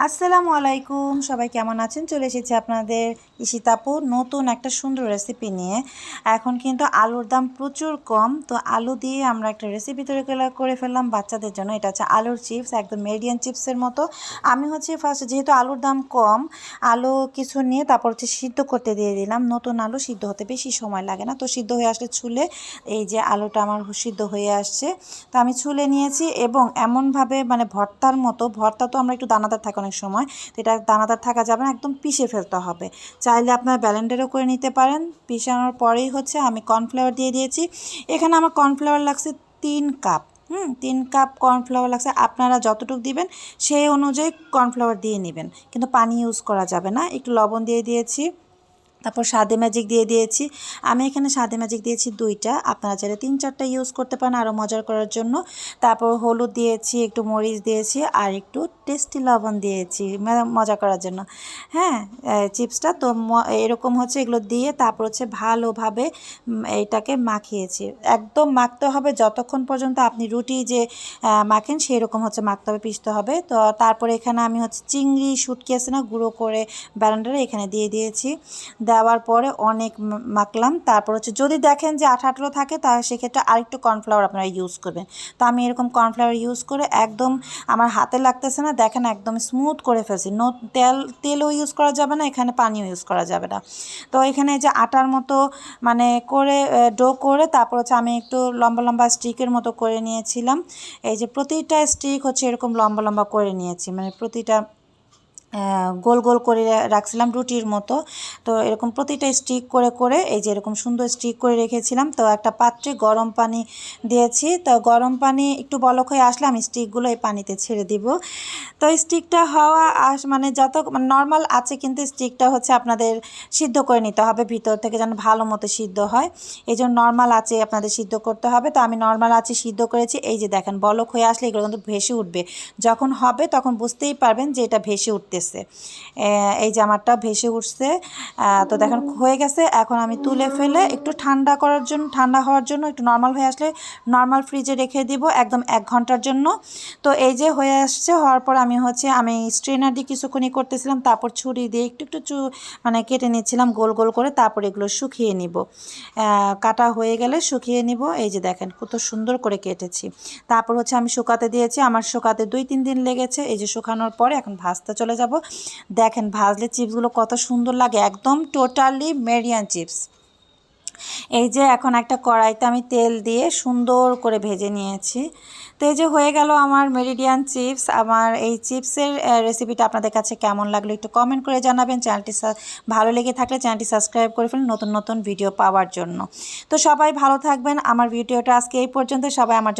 আসসালামু আলাইকুম। সবাই কেমন আছেন? চলে এসেছি আপনাদের ইশিতাপু নতুন একটা সুন্দর রেসিপি নিয়ে। এখন কিন্তু আলুর দাম প্রচুর কম, তো আলু দিয়ে আমরা একটা রেসিপি তৈরি করে- ফেললাম বাচ্চাদের জন্য। এটা হচ্ছে আলুর চিপস একদম মেডিয়াম চিপসের মতো। আমি হচ্ছে ফার্স্ট যেহেতু আলুর দাম কম, আলু কিছু নিয়ে তারপর হচ্ছে সিদ্ধ করতে দিয়ে দিলাম। নতুন আলু সিদ্ধ হতে বেশি সময় লাগে না, তো সিদ্ধ হয়ে আসলে ছুলে এই যে আলুটা আমার সিদ্ধ হয়ে আসছে। তো আমি ছুলে নিয়েছি এবং এমনভাবে মানে ভর্তার মতো, ভর্তা তো আমরা একটু দানাদার থাকে অনেক সময়, তো এটা দানাদার থাকা যাবে না, একদম পিষে ফেলতে হবে। চাইলে আপনার ব্যালেন্ডারও করে নিতে পারেন। পিষানোর পরেই হচ্ছে আমি কর্নফ্লাওয়ার দিয়ে দিয়েছি। এখানে আমার কর্নফ্লাওয়ার লাগছে তিন কাপ, হুম, তিন কাপ কর্নফ্লাওয়ার লাগছে। আপনারা যতটুকু দিবেন, সেই অনুযায়ী কর্নফ্লাওয়ার দিয়ে নেবেন। কিন্তু পানি ইউজ করা যাবে না। একটু লবণ দিয়ে দিয়েছি। তারপর সাদে ম্যাজিক দিয়ে দিয়েছি। আমি এখানে সাদে ম্যাজিক দিয়েছি দুইটা। আপনারা চাইলে তিন চারটা ইউজ করতে পারেন আরও মজার করার জন্য। তারপর হলুদ দিয়েছি একটু মরিচ দিয়েছি আর একটু টেস্টি লবণ দিয়েছি মানে মজা করার জন্য। হ্যাঁ চিপসটা তো এরকম হচ্ছে এগুলো দিয়ে তারপর হচ্ছে ভালোভাবে উম, এইটাকে মাখিয়েছি। একদম মাখতে হবে যতক্ষণ পর্যন্ত আপনি রুটি যে মাখেন সেই রকম হচ্ছে মাখতে হবে পিষতে হবে। তো তারপরে এখানে আমি হচ্ছে চিংড়ি শুটকি আছে না গুঁড়ো করে ব্যালেন্ডারে এখানে দিয়ে দিয়েছি। দেওয়ার পরে অনেক মাখলাম। তারপর হচ্ছে যদি দেখেন যে আঠা আঠালো থাকে তাহলে সেক্ষেত্রে আরেকটু কর্নফ্লাওয়ার আপনারা ইউজ করবেন। তো আমি এরকম কর্নফ্লাওয়ার ইউজ করে একদম আমার হাতে লাগতেছে না, দেখেন একদম স্মুথ করে ফেলছি। নো, তেল, তেলও ইউজ করা যাবে না, এখানে পানিও ইউজ করা যাবে না। তো এখানে যে আটার মতো মানে করে ডো করে, তারপর হচ্ছে আমি একটু লম্বা লম্বা স্টিকের মতো করে নিয়েছিলাম। এই যে প্রতিটা স্টিক হচ্ছে এরকম লম্বা লম্বা করে নিয়েছি। মানে প্রতিটা গোল গোল করে রাখছিলাম রুটির মতো। তো এরকম প্রতিটা স্টিক করে করে, এই যে এরকম সুন্দর স্টিক করে রেখেছিলাম। তো একটা পাত্রে গরম পানি দিয়েছি। তো গরম পানি একটু বলক হয়ে আসলে আমি স্টিকগুলো এই পানিতে ছেড়ে দিব। তো স্টিকটা হওয়া আস মানে যত নর্মাল আছে কিন্তু স্টিকটা হচ্ছে আপনাদের সিদ্ধ করে নিতে হবে। ভিতর থেকে যেন ভালো মতো সিদ্ধ হয়। এই জন্য নর্মাল আছে আপনাদের সিদ্ধ করতে হবে। তো আমি নর্মাল আছে সিদ্ধ করেছি। এই যে দেখেন বলক হয়ে আসলে এগুলো কিন্তু ভেসে উঠবে। যখন হবে তখন বুঝতেই পারবেন যে এটা ভেসে উঠতেছে। আহ, এই জামাটা ভেসে উঠছে। তো দেখেন হয়ে গেছে। এখন আমি তুলে ফেলে একটু ঠান্ডা করার জন্য ঠান্ডা হওয়ার জন্য একটু নর্মাল হয়ে আসলে নর্মাল ফ্রিজে রেখে দিব একদম এক ঘণ্টার জন্য। তো এই যে হয়ে আসছে হওয়ার পর আমি হচ্ছে আমি স্ট্রেনার দিয়ে কিছুক্ষণই করতেছিলাম তারপর ছুরি দিয়ে একটু একটু চু মানে কেটে নিচ্ছিলাম গোল গোল করে তারপর এগুলো শুকিয়ে নিব। কাটা হয়ে গেলে শুকিয়ে নিব। এই যে দেখেন কত সুন্দর করে কেটেছি। তারপর হচ্ছে আমি শুকাতে দিয়েছি। আমার শুকাতে দুই তিন দিন লেগেছে। এই যে শুকানোর পরে এখন ভাজতে চলে যাব। দেখেন ভাজলে চিপসগুলো কত সুন্দর লাগে, একদম টোটালি মেরিয়ান চিপস। এই যে এখন একটা কড়াইতে আমি তেল দিয়ে সুন্দর করে ভেজে নিয়েছি। তো এই যে হয়ে গেল আমার মেরিডিয়ান চিপস, আমার এই চিপসের রেসিপিটা আপনাদের কাছে কেমন লাগল একটু কমেন্ট করে জানাবেন। চ্যানেলটি ভালো লেগে থাকলে চ্যানেলটি সাবস্ক্রাইব করে ফেলুন নতুন নতুন ভিডিও পাওয়ার জন্য। তো সবাই ভালো থাকবেন। আমার ভিডিওটা আজকে এই পর্যন্ত। সবাই আমার